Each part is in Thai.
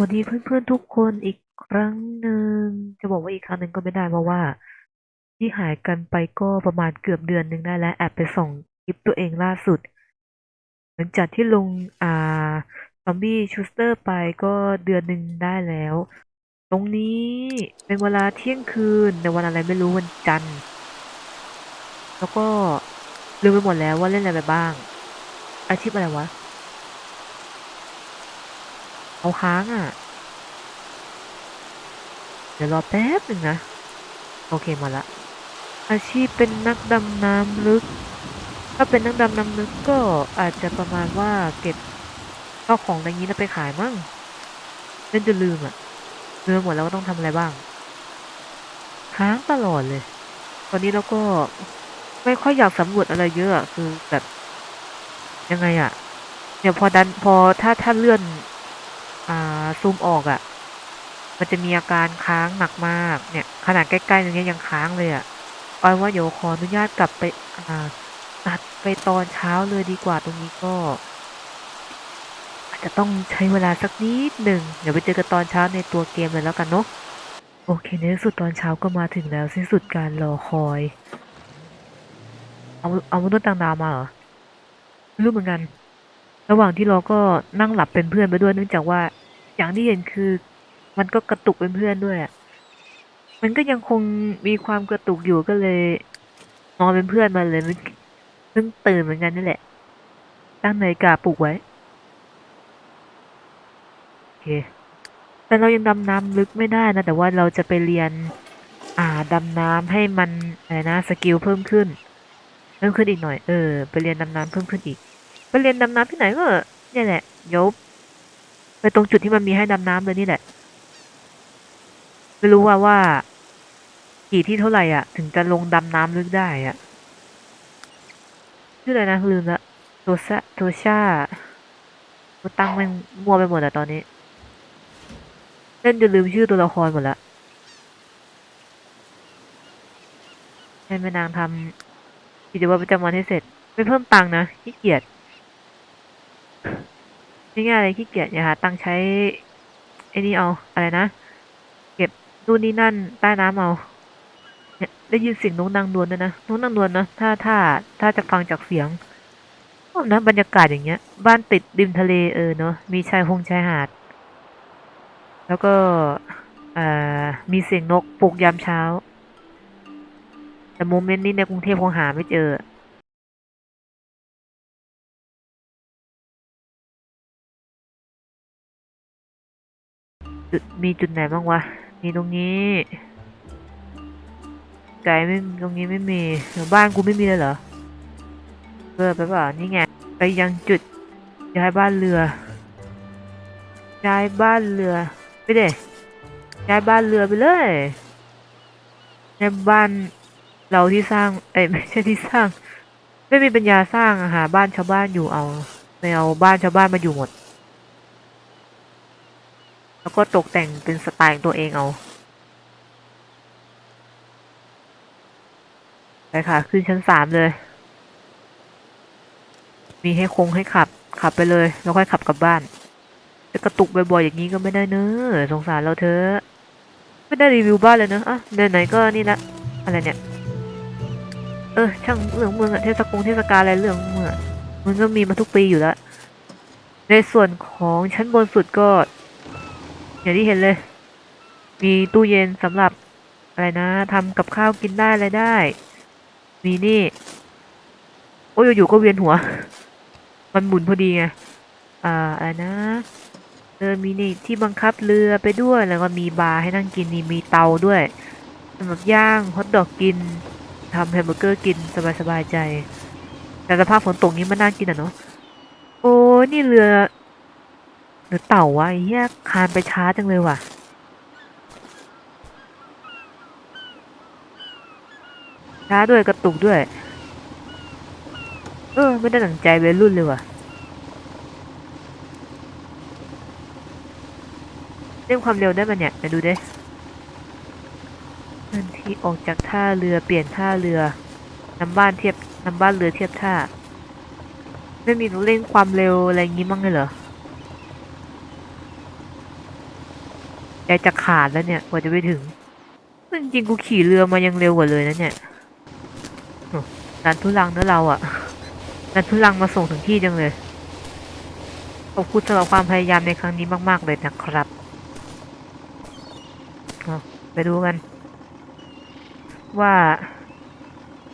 วัสดีเพื่อนๆทุกคนอีกครั้งหนึ่งจะบอกว่าอีกครั้งหนึ่งก็ไม่ได้เพราะว่า ที่หายกันไปก็ประมาณเกือบเดือนหนึ่งได้แล้วแอบไปส่องคลิปตัวเองล่าสุด หลังจากที่ลงอ่าซอมบี้ชูสเตอร์ไปก็เดือนหนึ่งได้แล้ว ตรงนี้เป็นเวลาเที่ยงคืนในวันอะไรไม่รู้วันจันทร์ แล้วก็ลืมไปหมดแล้วว่าเล่นอะไรไปบ้าง อาชีพอะไรวะ เอาค้างอะ เดี๋ยวรอแป๊บหนึ่งนะ โอเคมาละ อาชีพเป็นนักดำน้ำลึก ถ้าเป็นนักดำน้ำลึกก็อาจจะประมาณว่าเก็บข้าวของอะไรนี้แล้วไปขายมั่งเล่นจะลืมอะลืมหมดแล้วว่าต้องทำอะไรบ้าง ค้างตลอดเลย ตอนนี้เราก็ไม่ค่อยอยากสำรวจอะไรเยอะคือแบบยังไงอะเนี่ยวพอดันพอถ้าถ้าเลื่อน อ่าซูมออกอะ่ะ มันจะมีอาการค้างหนักมาก เนี่ย ขนาดใกล้ๆตรงนี้ยังค้างเลยอะ่ะออยว่าเดี๋ยวขออนุญาตกลับไปอ่าตัดไปตอนเช้าเลยดีกว่าตรงนี้ก็ อาจจะต้องใช้เวลาสักนิดหนึ่งเดี๋ยวไปเจอกันตอนเช้าในตัวเกมเลยแล้วกันเนาะโอเคในที่สุดตอนเช้าก็มาถึงแล้วสิ้นสุดการรอคอย เอาเอามนุษย์ต่างดาวมาเหรอไม่รู้เหมือนกัน ระหว่างที่เรอก็นั่งหลับเป็นเพื่อนไปด้วยเนื่องจากว่า อย่างที่เห็นคือ มันก็กระตุกเป็นเพื่อนด้วยอะมันก็ยังคงมีความกระตุกอยู่ก็เลยนอนเป็นเพื่อนมาเลยมันเพิ่งตื่นเหมือนกันนี่แหละ ตั้งนาฬิกาปลุกไว้โอเคแต่เรายังดำน้ำลึกไม่ได้นะ แต่ว่าเราจะไปเรียน อ่าดำน้ำให้มันอะไรนะสกิลเพิ่มขึ้น เพิ่มขึ้นอีกหน่อยเออไปเรียนดำน้ำเพิ่มขึ้นอีก ไปเรียนดำน้ำที่ไหนก็เนี่ยแหละเดี๋ยวไปตรงจุดที่มันมีให้ดำน้ำเลยนี่แหละ ไม่รู้ว่าว่า กี่ที่เท่าไหร่อะ ถึงจะลงดำน้ำลึกได้อะชื่ออะไรนะลืมละโทซะโทชากูตั้งมันมัวไปหมดอะตอนนี้ เล่นจนลืมชื่อตัวละครหมดละให้แม่นางทำกิจวัตรประจำวันให้เสร็จ ไม่เพิ่มตังค์นะขี้เกียจ ง่ายๆเลยขี้เกียจอย่าหาตังใช้ไอ้นี่เอาอะไรนะ เก็บนู่นนี่นั่นใต้น้ำเอาเนี่ยได้ยินเสียงนกนางนวลด้วยนะนกนางนวลนะถ้าถ้าถ้าจะฟังจากเสียงนะบรรยากาศอย่างเงี้ย บ้านติดริมทะเลเออเนาะมีชายหงชายหาด แล้วก็มีเสียงนกปลุกยามเช้า แต่โมเมนต์นี้ในกรุงเทพคงหาไม่เจอ มีจุดไหนบ้างวะ มีตรงนี้ไกลไม่ตรงนี้ไม่มีเดี๋ยวบ้านกูไม่มีเลยเหรอเออไปเปล่านี่ไง ไปยังจุดย้ายบ้านเรือ ย้ายบ้านเรือไปเด้ย้ายบ้านเรือไปเลยย้ายบ้านเราที่สร้าง เอ้ยไม่ใช่ที่สร้าง ไม่มีปัญญาสร้างอะหาบ้านชาวบ้านอยู่เอา ไม่เอาบ้านชาวบ้านมาอยู่หมด แล้วก็ตกแต่งเป็นสไตล์ของตัวเองเอาไปค่ะ ขึ้นชั้นสามเลย มีให้คงให้ขับ ขับไปเลย แล้วค่อยขับกลับบ้านจะกระตุกบ่อยๆอย่างนี้ก็ไม่ได้เนอะสงสารเราเธอไม่ได้รีวิวบ้านเลยเนอะอะเดินไหนก็นี่ละอะไรเนี่ย เออ ช่างเรื่องเมืองอะเทศกงเทศกาลอะไรเรื่องเมืองอะมันก็มีมาทุกปีอยู่แล้ว ในส่วนของชั้นบนสุดก็ อย่างที่เห็นเลย มีตู้เย็นสำหรับอะไรนะทำกับข้าวกินได้อะไรได้ มีนี่ โอ้ยอยู่ๆก็เวียนหัว มันหมุนพอดีไงอ่าอะไรนะเออมีนี่ที่บังคับเรือไปด้วยแล้วก็มีบาร์ให้นั่งกินนี่มีเตาด้วยสำหรับย่างฮอทดอกกินทำแฮมเบอร์เกอร์กินสบายๆใจ แต่สภาพฝนตกนี้มันน่ากินอะเนาะโอ้นี่เรือ รือเต่าวะไอ้เหี้ยคานไปช้าจังเลยว่ะ ช้าด้วยกระตุกด้วย เออ ไม่ได้หนังใจวัยรุ่นเลยว่ะเร่งความเร็วได้มันเนี่ยไปดูดิเคลื่อนที่ออกจากท่าเรือเปลี่ยนท่าเรือนำบ้านเทียบนำบ้านเรือเทียบท่า ไม่มีหนูเร่งความเร็วอะไรงี้มั้งเลยเหรอ ใจจะขาดแล้วเนี่ยกว่าจะไปถึงจริงๆกูขี่เรือมายังเร็วกว่าเลยนะเนี่ยโอ้ดันทุลังเนอเราอะดันทุลังมาส่งถึงที่จังเลย ขอบคุณสำหรับความพยายามในครั้งนี้มาก ๆ เลยนะครับไปดูกัน ว่า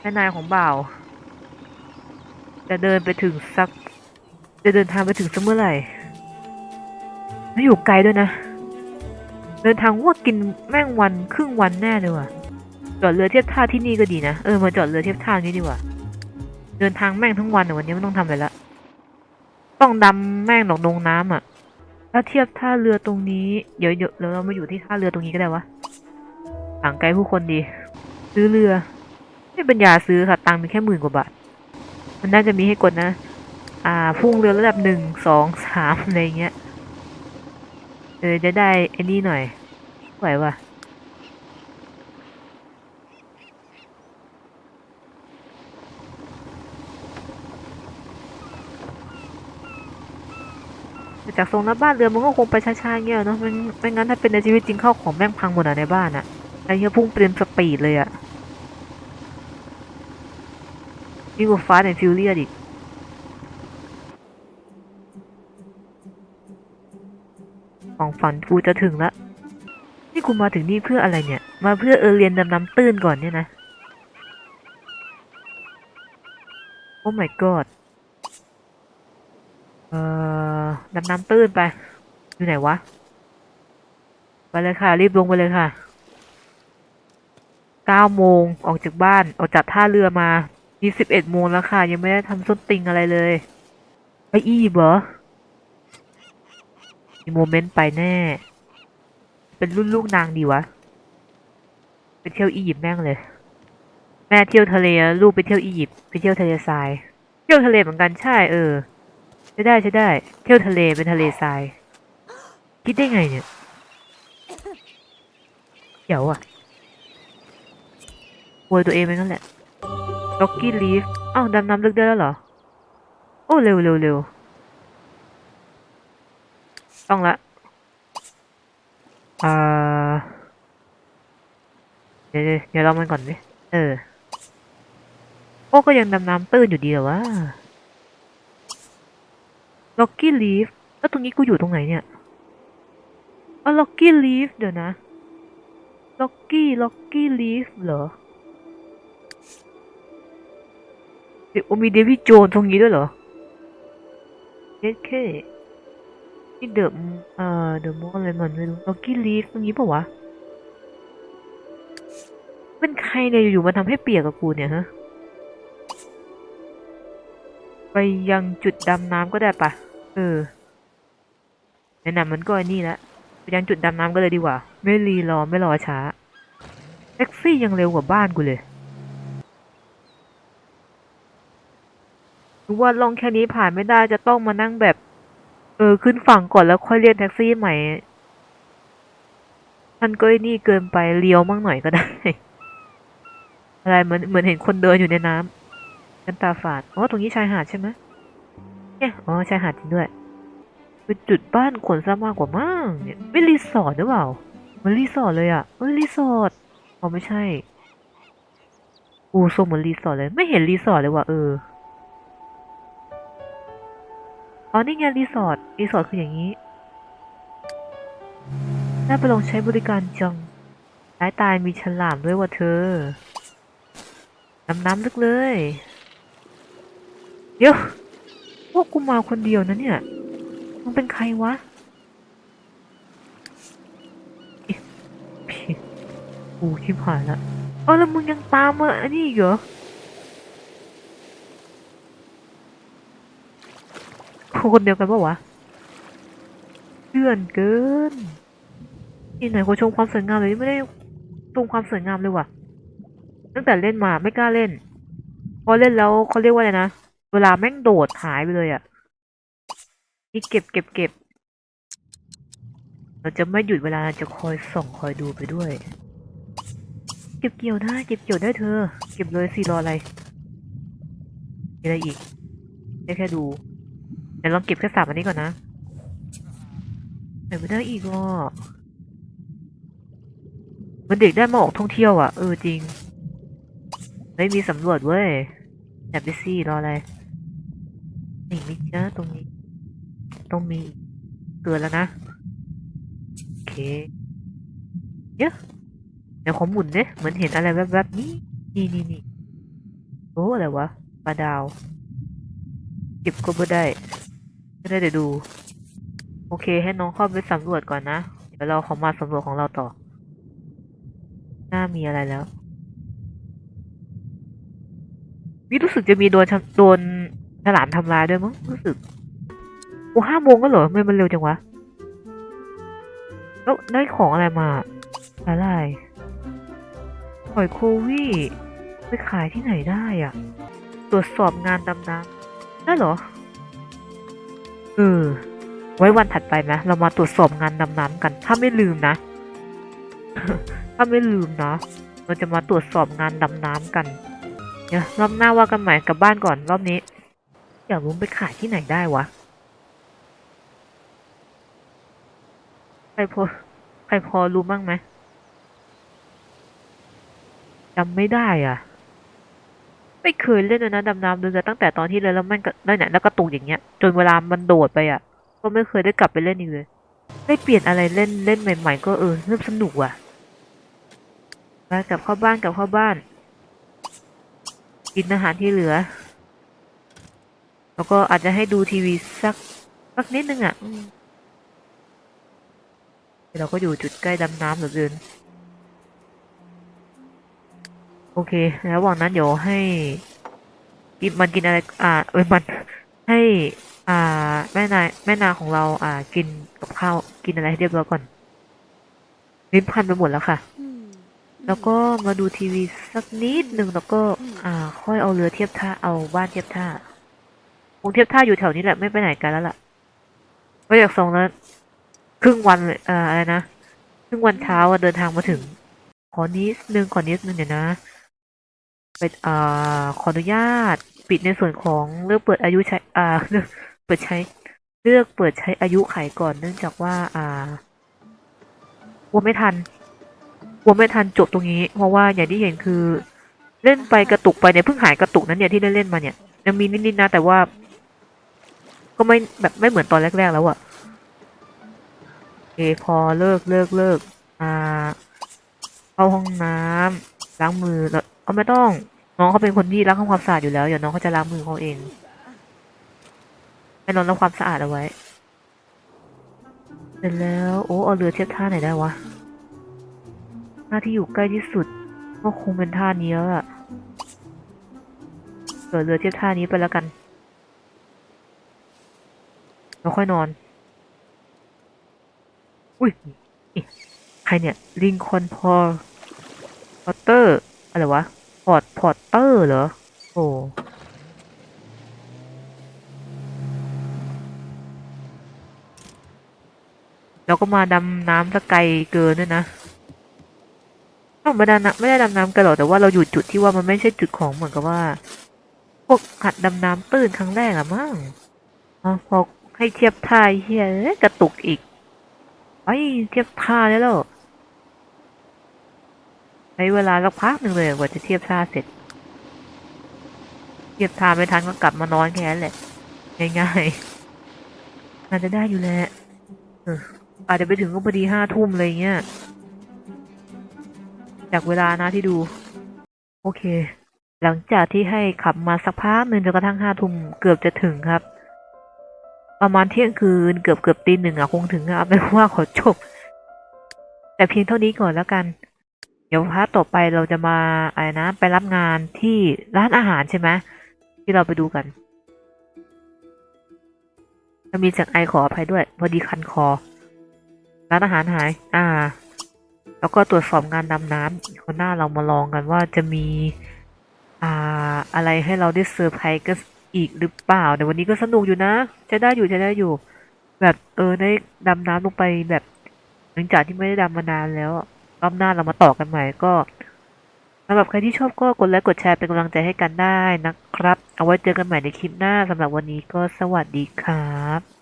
แม่นายของบ่าว จะเดินไปถึงสัก จะเดินทางไปถึงสักเมื่อไหร่แล้วอยู่ไกลด้วยนะ เดินทางว่ากินแม่งวันครึ่งวันแน่เลยว่ะจอดเรือเทียบท่าที่นี่ก็ดีนะ เออมาจอดเรือเทียบท่านี้ดีกว่า เดินทางแม่งทั้งวันอะวันนี้ไม่ต้องทำอะไรละ ต้องดำแม่งหนองนงน้ำอะ ถ้าเทียบท่าเรือตรงนี้ เดี๋ยวเดี๋ยวเรามาอยู่ที่ท่าเรือตรงนี้ก็ได้วะห่างไกลผู้คนดี ซื้อเรือ ไม่ปัญญาซื้อค่ะ ตังค์มีแค่หมื่นกว่าบาท มันน่าจะมีให้กดนะ อ่า พุ่งเรือระดับหนึ่งสองสามอะไรเงี้ย เออจะได้ไอ้นี่หน่อยไหววะจากทรงแล้วบ้านเรือมันก็คงไปช้าๆเงี้ยเนาะไม่ไม่งั้นถ้าเป็นในชีวิตจริงเข้าของแม่งพังหมดอะในบ้านอะไอ้เหี้ยพุ่งเปลี่ยนสปีดเลยอะยิ่งกว่าฟ้าในฟิวเรียดอีก ของ ฝันกูจะถึงละนี่กูมาถึงนี่เพื่ออะไรเนี่ย มาเพื่อเออเรียนดำน้ำตื้นก่อนเนี่ยนะ โอ้ my god เอ่อดำน้ำตื้นไป อยู่ไหนวะ ไปเลยค่ะ รีบลงไปเลยค่ะเก้าโมงออกจากบ้าน ออกจากท่าเรือมายี่สิบเอ็ดโมงแล้วค่ะ ยังไม่ได้ทำส้นติงอะไรเลย ไปอียิปต์เหรอ โมเมนต์ไปแน่ เป็นรุ่นลูกนางดีวะ ไปเที่ยวอียิปต์แม่งเลย แม่เที่ยวทะเลแล้วลูกไปเที่ยวอียิปต์ไปเที่ยวทะเลทราย เที่ยวทะเลเหมือนกันใช่เออใช่ได้ใช่ได้ เที่ยวทะเลเป็นทะเลทราย คิดได้ไงเนี่ยเดี๋ยวอะอวยตัวเองไปงั้นแหละล็อกกี้ลีฟอ้าวดำน้ำลึกได้แล้วเหรอ โอ้เร็วเร็วเร็ว ต้องละอ่าเดี๋ยวเดี๋ยวเดี๋ยวเรามันก่อนดิเออโอ้ก็ยังดำน้ำตื้นอยู่ดีเหรอวะล็อกกี้ลีฟแล้วตรงนี้กูอยู่ตรงไหนเนี่ยอ๋อล็อกกี้ลีฟเดี๋ยวนะล็อกกี้ล็อกกี้ลีฟเหรอเดี๋ยวมีเดวิดโจนตรงนี้ด้วยเหรอเอเค นี่เดอะเอ่อเดอะมอลอะไรมันไม่รู้ล็อกกี้ลีฟตรงนี้ปะวะเป็นใครเนี่ยอยู่ๆมาทำให้เปียกกับกูเนี่ยฮะไปยังจุดดำน้ำก็ได้ปะเออในนั้นมันก็ไอ้นี่ละไปยังจุดดำน้ำก็เลยดีกว่า ไม่รีรอไม่รอช้าแท็กซี่ยังเร็วกว่าบ้านกูเลยรู้ว่าลองแค่นี้ผ่านไม่ได้จะต้องมานั่งแบบ เออ ขึ้นฝั่งก่อนแล้วค่อยเรียกแท็กซี่ใหม่ มันก็ไอ้นี่เกินไปเลี้ยวมั่งหน่อยก็ได้ อะไรเหมือนเหมือนเห็นคนเดินอยู่ในน้ำกันตาฝาด อ๋อ ตรงนี้ชายหาดใช่ไหมเนี่ยอ๋อ ชายหาดจริงด้วยเป็นจุดบ้านขนซะมากกว่ามั่งเนี่ยไม่รีสอร์ทหรือเปล่า มันรีสอร์ทเลยอะเอ้ยรีสอร์ท อ๋อ ไม่ใช่อูทรงเหมือนรีสอร์ทเลย ไม่เห็นรีสอร์ทเลยว่ะเออ อ๋อนี่ไงรีสอร์ทรีสอร์ทคืออย่างนี้ น่าไปลองใช้บริการจังสายตายมีฉลามด้วยว่ะเธอ น้ำน้ำลึกเลย เดี๋ยว พวกกูมาคนเดียวนะเนี่ยมึงเป็นใครวะผีกูชิบหายละ เออแล้วมึงยังตามมาอันนี้อีกเหรอ คนเดียวกันปะวะเพื่อนเกินนี่ไหนกูชมความสวยงามเลยไม่ได้ชมความสวยงามเลยว่ะ ตั้งแต่เล่นมาไม่กล้าเล่น พอเล่นแล้วเขาเรียกว่าอะไรนะ เวลาแม่งโดดหายไปเลยอะ่ะ นี่เก็บเก็บเก็บ เราจะไม่หยุดเวลาจะคอยส่องคอยดูไปด้วย เก็บเกี่ยวได้เก็บเกี่ยวได้เธอ เก็บเลยสิรออะไร มีอะไรอีกได้แค่ดู เดี๋ยวลองเก็บแค่สามอันนี้ก่อนนะไหนไม่ได้อีกอะมันเด็กได้มาออกท่องเที่ยวอะ เออจริง ไม่มีสำรวจเว้ยแอบไปซี่รออะไรนี่มิจ้าตรงนี้ ต้องมีเกินแล้วนะ โอเคเยอะเดี๋ยวขอหมุนเนี่ยเหมือนเห็นอะไรแวบๆนี่นี่นี่นี่โอ้อะไรวะปลาดาว เก็บก็ไม่ได้ ไม่ได้เดี๋ยวดู โอเค ให้น้องเข้าไปสำรวจก่อนนะ เดี๋ยวเราขอมาสำรวจของเราต่อ หน่ามีอะไรแล้ววิรู้สึกจะมีโดนโดนฉลามทำลายด้วยมั้งรู้สึกโอ้ห้าโมงก็เหรอไม่มันเร็วจังวะ แล้วได้ของอะไรมา อะไรหอยโควี่ไปขายที่ไหนได้อะตรวจสอบงานดำน้ำได้เหรอ ออ ไว้วันถัดไปไหมเรามาตรวจสอบงานดำน้ำกัน ถ้าไม่ลืมนะ ถ้าไม่ลืมนะเราจะมาตรวจสอบงานดำน้ำกันเดี๋ยวรอบหน้าว่ากันใหม่กลับบ้านก่อนรอบนี้อยากรู้ไปขายที่ไหนได้วะใครพอใครพอรู้บ้างไหมจำไม่ได้อะ ไม่เคยเล่นเลยนะดำน้ำเลยตั้งแต่ตอนที่เล่นแล้วมันก็นั่นแหละแล้วก็ตุกอย่างเงี้ย จนเวลามันโดดไปอะ ก็ไม่เคยได้กลับไปเล่นอีกเลย ได้เปลี่ยนอะไรเล่นเล่นใหม่ ๆ ก็เออเริ่มสนุกว่ะไปกลับเข้าบ้านกลับเข้าบ้าน กินอาหารที่เหลือ แล้วก็อาจจะให้ดูทีวีสักสักนิดนึงอะเราก็อยู่จุดใกล้ดำน้ำเหลือเกิน โอเคแล้วระหว่างนั้นเดี๋ยวให้กินมันกินอะไร อ่า เอ้ยมันให้ อ่า แม่นายแม่นาของเรา อ่า กินกับข้าวกินอะไรให้เรียบร้อยก่อนลิ้นพันไปหมดแล้วค่ะ แล้วก็มาดูทีวีสักนิดหนึ่งแล้วก็ อ่า ค่อยเอาเรือเทียบท่าเอาบ้านเทียบท่าคงเทียบท่าอยู่แถวนี้แหละไม่ไปไหนกันแล้วล่ะก็อยากส่งแล้วครึ่งวันเลยเอ่ออะไรนะครึ่งวันเช้าอะเดินทางมาถึง ขอนิดนึงขอนิดนึงเดี๋ยวนะ เป็นอ่าขออนุญาตปิดในส่วนของเลือกเปิดอายุใช้อ่าเลือกเปิดใช้ เลือกเปิดใช้อายุไขก่อนเนื่องจากว่า อ่ากลัวไม่ทันกลัวไม่ทันจบตรงนี้ เพราะว่าอย่างที่เห็นคือ เล่นไปกระตุกไปเนี่ยเพิ่งหายกระตุกนั้นเนี่ยที่ได้เล่นมาเนี่ยยังมีนิดๆนะแต่ว่า ก็ไม่แบบไม่เหมือนตอนแรก ๆ แล้วอะโอเคพอเลิกเลิกเลิกอ่าเข้าห้องน้ำล้างมือแล้ว เอาไม่ต้อง น้องเขาเป็นคนที่รักความสะอาดอยู่แล้วเดี๋ยวน้องเขาจะล้างมือเขาเองให้น้องรักความสะอาดเอาไว้เสร็จแล้วโอ้เอาเรือเทียบท่าไหนได้วะท่าที่อยู่ใกล้ที่สุด ก็คงเป็นท่านี้แล้วอะเกิดเรือเทียบท่านี้ไปแล้วกันแล้วค่อยนอน อุ้ย ใครเนี่ย ลิงคอนพอร์พอตเตอร์ อะไรวะ พอร์ตพอร์เตอร์เหรอ โอ้แล้วก็มาดำน้ำสไกลเกินด้วยนะไม่ได้นะไม่ได้ดำน้ำกันหรอกแต่ว่าเราอยู่จุดที่ว่ามันไม่ใช่จุดของเหมือนกับว่า พวกหัดดำน้ำตื้นครั้งแรกอะมั้งอพอให้เทียบท่าเฮียกระตุกอีกไอ้เทียบท่าได้แล้ว ช้เวลาสักพักหนึ่งเลยกว่าจะเทียบท่าเสร็จ เทียบท่าไม่ทันก็กลับมานอนแค่นั้นแหละ ง่ายๆน่าจะได้อยู่แหละเอาจจะไปถึงก็พอดีห้าทุ่มเลยเงี้ย จากเวลานะที่ดู โอเค หลังจากที่ให้ขับมาสักพักหนึ่งจนกระทั่งห้าทุ่มเกือบจะถึงครับ ประมาณเที่ยงคืนเกือบเกือบตีหนึ่งอะคงถึงอะเอาเป็นว่าขอจบ แต่เพียงเท่านี้ก่อนแล้วกัน เดี๋ยวพาร์ทต่อไปเราจะมาอะไรนะ ไปรับงานที่ร้านอาหารใช่ไหมที่เราไปดูกันจะมีเสียงไอขออภัยด้วย พอดีคันคอ ร้านอาหารหาย อ่า แล้วก็ตรวจสอบงานดำน้ำคนหน้าเรามาลองกันว่าจะมี อ่า อะไรให้เราได้เซอร์ไพรส์ก็อีกหรือเปล่าแต่วันนี้ก็สนุกอยู่นะจะได้อยู่จะได้อยู่ แบบเออได้ดำน้ำลงไปแบบ หลังจากที่ไม่ได้ดำมานานแล้ว รอบหน้าเรามาต่อกันใหม่ก็สำหรับใครที่ชอบก็กดไลค์กดแชร์เป็นกำลังใจให้กันได้นะครับ เอาไว้เจอกันใหม่ในคลิปหน้าสำหรับวันนี้ก็สวัสดีครับ